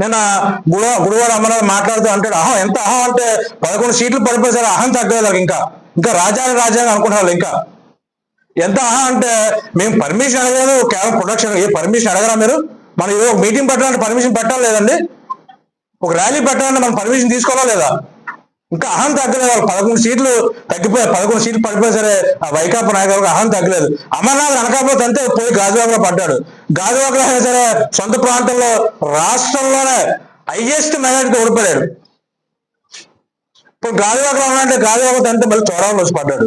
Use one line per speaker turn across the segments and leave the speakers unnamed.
నిన్న గుడ గుడివాడ అమరావతి మాట్లాడుతూ అంటాడు అహం ఎంత అహం అంటే పదకొండు సీట్లు పడిపోయారు అహం తగ్గలేదు ఇంకా. ఇంకా రాజాని రాజాని అనుకుంటున్నారు ఇంకా. ఎంత అహం అంటే మేము పర్మిషన్ అడగలేదు కేవలం ప్రొడక్షన్ ఏ పర్మిషన్ అడగరా మీరు? మనం ఏదో ఒక మీటింగ్ పెట్టాలంటే పర్మిషన్ పెట్టాలి లేదండి? ఒక ర్యాలీ పెట్టాలంటే మనం పర్మిషన్ తీసుకోవాలా లేదా? ఇంకా అహం తగ్గలేదు వాళ్ళు పదకొండు సీట్లు తగ్గిపోయారు పదకొండు సీట్లు పడిపోయి సరే ఆ వైకాపా నాయకులకు అహం తగ్గలేదు. అమర్నాథ్ అనకాపోతే అంతే పోయి గాజువాకలో పడ్డాడు. గాజువాకలో సరే సొంత ప్రాంతంలో రాష్ట్రంలోనే హైయెస్ట్ మెజారిటీ ఓడిపోయాడు. ఇప్పుడు గాజువాకలో ఉన్నాడంటే గాజువాకతో అంటే మళ్ళీ చోరాలు వచ్చి పడ్డాడు.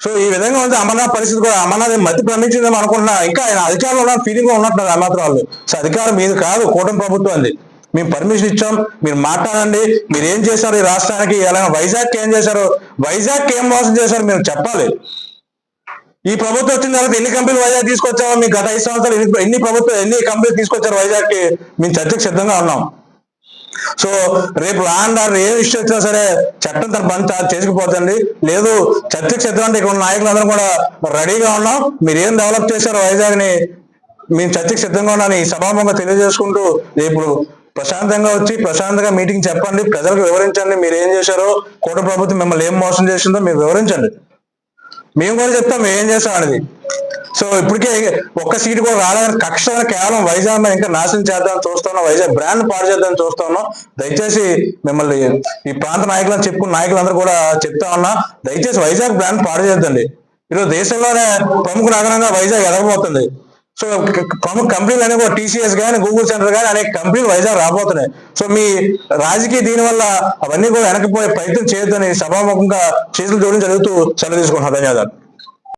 సో ఈ విధంగా ఉంది అమర్నాథ్ పరిస్థితి కూడా. అమర్నాథ్ మతి భ్రమించిందేమో అనుకుంటున్నా. ఇంకా ఆయన అధికారంలో ఉన్న ఫీలింగ్ ఉన్నట్టున్నారు అమర్నాథ్ వాళ్ళు. సో అధికారం మీది కాదు కూటమి ప్రభుత్వం అంది. మేము పర్మిషన్ ఇచ్చాం మీరు మాట్లాడండి మీరు ఏం చేశారు ఈ రాష్ట్రానికి? ఎలా వైజాగ్ ఏం చేశారు? వైజాగ్ ఏం మోసం చేశారు? మీరు చెప్పాలి. ఈ ప్రభుత్వం వచ్చిన తర్వాత ఎన్ని కంపెనీలు వైజాగ్ తీసుకొచ్చామో మీ గత ఐదు సంవత్సరాలు ఎన్ని ఎన్ని ప్రభుత్వం ఎన్ని కంపెనీలు తీసుకొచ్చారు వైజాగ్కి మేము చర్చకు సిద్ధంగా ఉన్నాం. సో రేపు రాను అండ్ ఏ ఇష్యూ వచ్చినా సరే చట్టం తన పని చేసుకుపోతుంది లేదు చర్చకు సిద్ధం అంటే ఇక్కడ ఉన్న నాయకులందరూ కూడా రెడీగా ఉన్నాం. మీరు ఏం డెవలప్ చేశారో వైజాగ్ని మేము చర్చకు సిద్ధంగా ఉన్నాను ఈ సభాముఖంగా తెలియజేసుకుంటూ రేపు ప్రశాంతంగా వచ్చి ప్రశాంతంగా మీటింగ్ చెప్పండి. ప్రజలకు వివరించండి. మీరు ఏం చేశారో కోట ప్రభుత్వం మిమ్మల్ని ఏం మోసం చేసిందో మీరు వివరించండి. మేము కూడా చెప్తాం మేము ఏం చేస్తాం అనేది. సో ఇప్పటికే ఒక్క సీటు కూడా రాలేదని కక్ష కేవలం వైజాగ్ మీద ఇంకా నాశనం చేద్దామని చూస్తున్నాం వైజాగ్ బ్రాండ్ పాడు చేద్దాం చూస్తున్నాం. దయచేసి మిమ్మల్ని ఈ ప్రాంత నాయకులను చెప్పుకున్న నాయకులందరూ కూడా చెప్తా ఉన్నా దయచేసి వైజాగ్ బ్రాండ్ పాడు చేద్దండి. ఈరోజు దేశంలోనే ప్రముఖ నగరంగా వైజాగ్ ఎదగబోతుంది. సో ప్రముఖ కంపెనీలు అనేవి టీసీఎస్ కానీ గూగుల్ సెంటర్ కానీ అనేక కంపెనీలు వైజాగ్ రాబోతున్నాయి. సో మీ రాజకీయ దీని వల్ల అవన్నీ కూడా వెనకపోయే ప్రయత్నం చేయొద్దని సభాముఖంగా చేతులు జోడించి జరుగుతూ సెలవు తీసుకుంటున్నాను. ధన్యవాదాలు.